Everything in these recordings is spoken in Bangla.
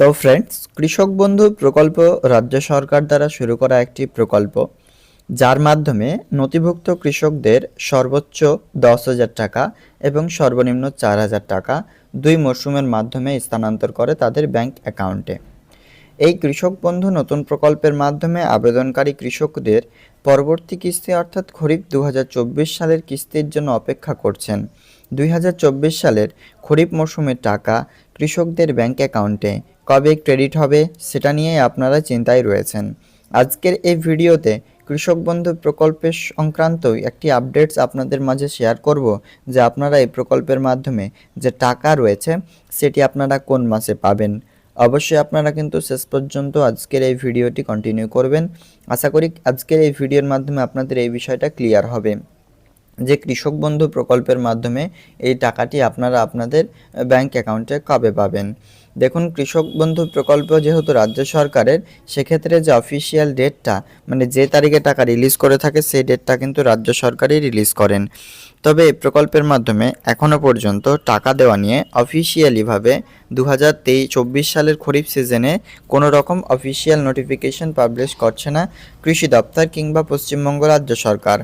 তো ফ্রেন্ডস কৃষক বন্ধু প্রকল্প রাজ্য সরকার দ্বারা শুরু করা একটি প্রকল্প, যার মাধ্যমে নথিভুক্ত কৃষকদের সর্বোচ্চ দশ হাজার টাকা এবং সর্বনিম্ন চার হাজার টাকা দুই মরশুমের মাধ্যমে স্থানান্তর করে তাদের ব্যাংক অ্যাকাউন্টে এই কৃষক বন্ধু নতুন প্রকল্পের মাধ্যমে আবেদনকারী কৃষকদের পরবর্তী কিস্তি অর্থাৎ খরিফ দু হাজার চব্বিশ সালের কিস্তির জন্য অপেক্ষা করছেন। দুই হাজার চব্বিশ সালের খরিফ মৌসুমের টাকা কৃষকদের ব্যাংক অ্যাকাউন্টে কবে ক্রেডিট হবে সেটা নিয়ে আপনারা চিন্তায় রয়েছেন। আজকের এই ভিডিওতে কৃষক বন্ধু প্রকল্পের সংক্রান্ত একটি আপডেটস আপনাদের মাঝে শেয়ার করব, যে আপনারা এই প্রকল্পের মাধ্যমে যে টাকা রয়েছে সেটি আপনারা কোন মাসে পাবেন। অবশ্যই আপনারা কিন্তু শেষ পর্যন্ত আজকের এই ভিডিওটি কন্টিনিউ করবেন। আশা করি আজকের এই ভিডিওর মাধ্যমে আপনাদের এই বিষয়টা ক্লিয়ার হবে। যে কৃষক বন্ধু প্রকল্পের মাধ্যমে এই টাকাটি আপনারা আপনাদের ব্যাংক অ্যাকাউন্টে কবে পাবেন? দেখুন, কৃষক বন্ধু প্রকল্প যেহেতু রাজ্য সরকারের, সেক্ষেত্রে যে অফিসিয়াল ডেটটা মানে যে তারিখে টাকা রিলিজ করে থাকে, সেই ডেটটা কিন্তু রাজ্য সরকারই রিলিজ করেন। তবে এই প্রকল্পের মাধ্যমে এখনও পর্যন্ত টাকা দেওয়া নিয়ে অফিসিয়ালিভাবে দু হাজার চব্বিশ সালের খরিফ সিজনে কোনো রকম অফিসিয়াল নোটিফিকেশন পাবলিশ করছে না কৃষি দপ্তর কিংবা পশ্চিমবঙ্গ রাজ্য সরকার।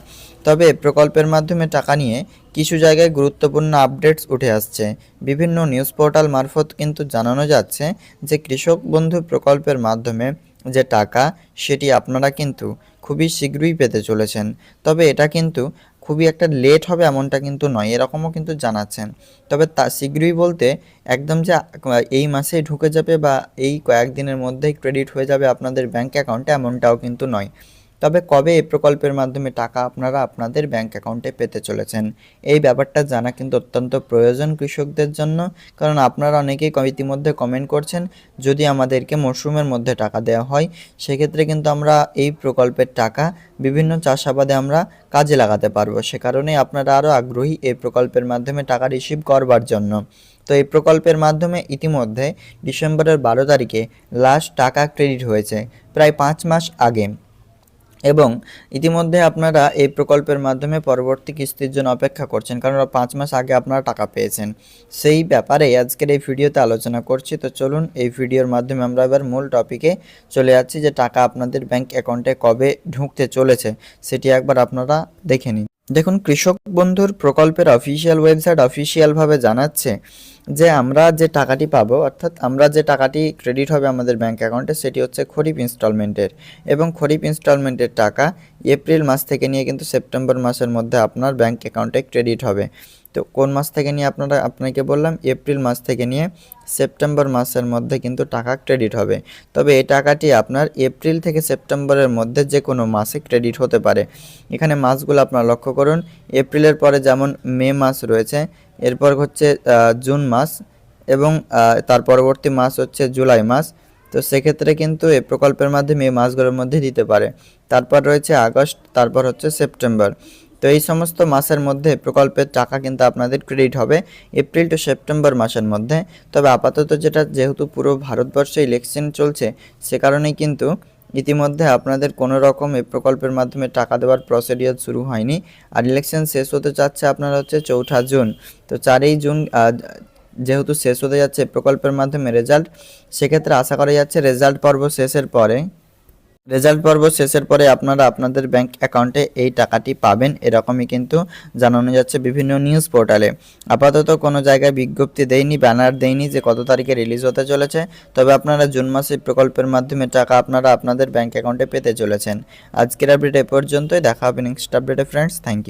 তবে প্রকল্পের মাধ্যমে টাকা নিয়ে কিছু জায়গায় গুরুত্বপূর্ণ আপডেটস উঠে আসছে। বিভিন্ন নিউজ পোর্টাল মারফত কিন্তু জানানো যাচ্ছে যে কৃষক বন্ধু প্রকল্পের মাধ্যমে যে টাকা, সেটি আপনারা কিন্তু খুবই শীঘ্রই পেতে চলেছেন। তবে এটা কিন্তু খুবই একটা লেট হবে এমনটা কিন্তু নয়, এরকমও কিন্তু জানাচ্ছেন। তবে তা শীঘ্রই বলতে একদম যে এই মাসেই ঢুকে যাবে বা এই কয়েকদিনের মধ্যেই ক্রেডিট হয়ে যাবে আপনাদের ব্যাঙ্ক অ্যাকাউন্টে এমনটাও কিন্তু নয়। তবে কবে এই প্রকল্পের মাধ্যমে টাকা আপনারা আপনাদের ব্যাংক অ্যাকাউন্টে পেতে চলেছেন? এই ব্যাপারটা জানা কিন্তু অত্যন্ত প্রয়োজন কৃষকদের জন্য, কারণ আপনারা অনেকেই ইতিমধ্যে কমেন্ট করছেন, যদি আমাদেরকে মরশুমের মধ্যে টাকা দেওয়া হয়, সেক্ষেত্রে কিন্তু আমরা এই প্রকল্পের টাকা বিভিন্ন চাষাবাদে আমরা কাজে লাগাতে পারব। সে কারণেই আপনারা আরও আগ্রহী এই প্রকল্পের মাধ্যমে টাকা রিসিভ করবার জন্য। তো এই প্রকল্পের মাধ্যমে ইতিমধ্যে ডিসেম্বরের বারো তারিখে লাস্ট টাকা ক্রেডিট হয়েছে, প্রায় পাঁচ মাস আগে। এবং ইতিমধ্যে আপনারা এই প্রকল্পের মাধ্যমে পরবর্তী কিস্তির জন্য অপেক্ষা করছেন, কারণ পাঁচ মাস আগে আপনারা টাকা পেয়েছেন। সেই ব্যাপারে আজকের এই ভিডিওতে আলোচনা করছি। তো চলুন এই ভিডিওর মাধ্যমে আমরা এবার মূল টপিকে চলে যাচ্ছি যে টাকা আপনাদের ব্যাংক অ্যাকাউন্টে কবে ঢুকতে চলেছে, সেটি একবার আপনারা দেখে নিন। দেখুন, কৃষক বন্ধুর প্রকল্পের অফিসিয়াল ওয়েবসাইট অফিসিয়ালভাবে জানাচ্ছে যে আমরা যে টাকাটি পাবো, অর্থাৎ আমরা যে টাকাটি ক্রেডিট হবে আমাদের ব্যাঙ্ক অ্যাকাউন্টে সেটি হচ্ছে খরিফ ইনস্টলমেন্টের এবং খরিফ ইনস্টলমেন্টের টাকা এপ্রিল মাস থেকে নিয়ে কিন্তু সেপ্টেম্বর মাসের মধ্যে আপনার ব্যাঙ্ক অ্যাকাউন্টে ক্রেডিট হবে। তো কোন মাস থেকে নিয়ে আপনারা, আপনাকে বললাম এপ্রিল মাস থেকে নিয়ে সেপ্টেম্বর মাসের মধ্যে কিন্তু টাকা ক্রেডিট হবে। তবে এই টাকাটি আপনার এপ্রিল থেকে সেপ্টেম্বরের মধ্যে যে কোনো মাসে ক্রেডিট হতে পারে। এখানে মাসগুলো আপনারা লক্ষ্য করুন। এপ্রিলের পরে যেমন মে মাস রয়েছে, এরপর হচ্ছে জুন মাস এবং তার পরবর্তী মাস হচ্ছে জুলাই মাস। তো সেক্ষেত্রে কিন্তু এই প্রকল্পের মাধ্যমে এই মাসগুলোর মধ্যে দিতে পারে। তারপর রয়েছে আগস্ট, তারপর হচ্ছে সেপ্টেম্বর। তো এই সমস্ত মাসের মধ্যে প্রকল্পের টাকা কিন্তু আপনাদের ক্রেডিট হবে এপ্রিল টু সেপ্টেম্বর মাসের মধ্যে। তবে আপাতত যেটা যেহেতু পুরো ভারতবর্ষে ইলেকশন চলছে, সে কারণেই কিন্তু ইতিমধ্যে আপনাদের কোনো রকম এই প্রকল্পের মাধ্যমে টাকা দেওয়ার প্রসিডিওর শুরু হয়নি। আর ইলেকশন শেষ হতে যাচ্ছে আপনার হচ্ছে চৌঠা জুন। তো চারই জুন যেহেতু শেষ হতে যাচ্ছে প্রকল্পের মাধ্যমে রেজাল্ট সেক্ষেত্রে আশা করা যাচ্ছে রেজাল্ট পর্ব শেষের পরে। রেজাল্ট পর্ব শেষের পরে আপনারা আপনাদের ব্যাংক অ্যাকাউন্টে এই টাকাটি পাবেন, এরকমই কিন্তু জানানো যাচ্ছে বিভিন্ন নিউজ পোর্টালে। আপাতত কোনো জায়গায় বিজ্ঞপ্তি দেয়নি, ব্যানার দেয়নি যে কত তারিখে রিলিজ হতে চলেছে, তবে আপনারা জুন মাসে প্রকল্পের মাধ্যমে টাকা আপনারা আপনাদের ব্যাংক অ্যাকাউন্টে পেতে চলেছেন। আজকের আপডেট এ পর্যন্তই, দেখা হবে নেক্সট আপডেটে ফ্রেন্ডস থ্যাংক ইউ